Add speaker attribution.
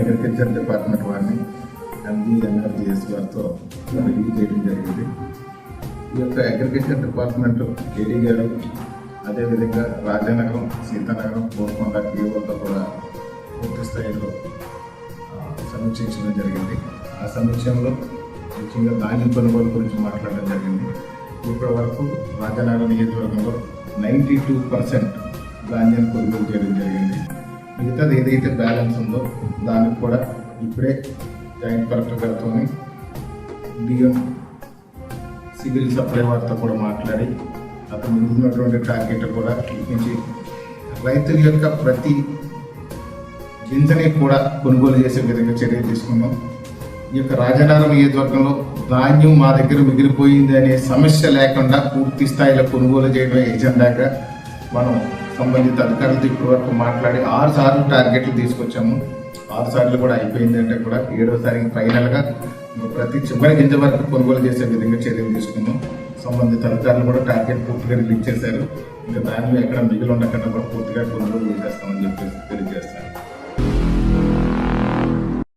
Speaker 1: Agriculture department వారిని ఎండి NRGS వారితో review చేయడం జరిగింది. ఈ యొక్క అగ్రికల్చర్ డిపార్ట్మెంట్ ఏడీ గారు అదేవిధంగా రాజానగరం సీతానగరం కోరుకొండ ఈవోలతో కూడా పూర్తి స్థాయిలో సమీక్షించడం జరిగింది. ఆ సమీక్షంలో ముఖ్యంగా ధాన్యం కొనుగోలు గురించి మాట్లాడడం జరిగింది. ఇప్పటి వరకు రాజానగరం నియోజకవర్గంలో నైంటీ టూ పర్సెంట్ ధాన్యం కొనుగోలు చేయడం జరిగింది. మిగతాది ఏదైతే బ్యాలెన్స్ ఉందో దానికి కూడా ఇప్పుడే జాయింట్ కలెక్టర్ గారితో డిఎం సివిల్ సప్లై వారితో కూడా మాట్లాడి అతను మిగిలినటువంటి టార్గెట్ కూడా ఇప్పించి రైతుల యొక్క ప్రతి గింజని కూడా కొనుగోలు చేసే విధంగా చర్యలు తీసుకున్నాం. ఈ యొక్క రాజధాని నియోజకవర్గంలో ధాన్యం మా దగ్గర మిగిలిపోయింది అనే సమస్య లేకుండా పూర్తి స్థాయిలో కొనుగోలు చేయడం ఎజెండాగా మనం సంబంధిత అధికారులతో ఇప్పటి వరకు మాట్లాడి ఆరు సార్లు టార్గెట్లు తీసుకొచ్చాము. ఆరు సార్లు కూడా అయిపోయింది అంటే కూడా ఏడోసారి ఫైనల్గా ప్రతి చివరి గింజ వరకు కొనుగోలు చేసే విధంగా చర్యలు తీసుకున్నాం సంబంధిత అధికారులు కూడా టార్గెట్ పూర్తిగా రిలీజ్ చేశారు. ఇంకా దానిలో ఎక్కడ మిగిలి ఉండకుండా కూడా పూర్తిగా కొనుగోలు చేస్తామని చెప్పేసి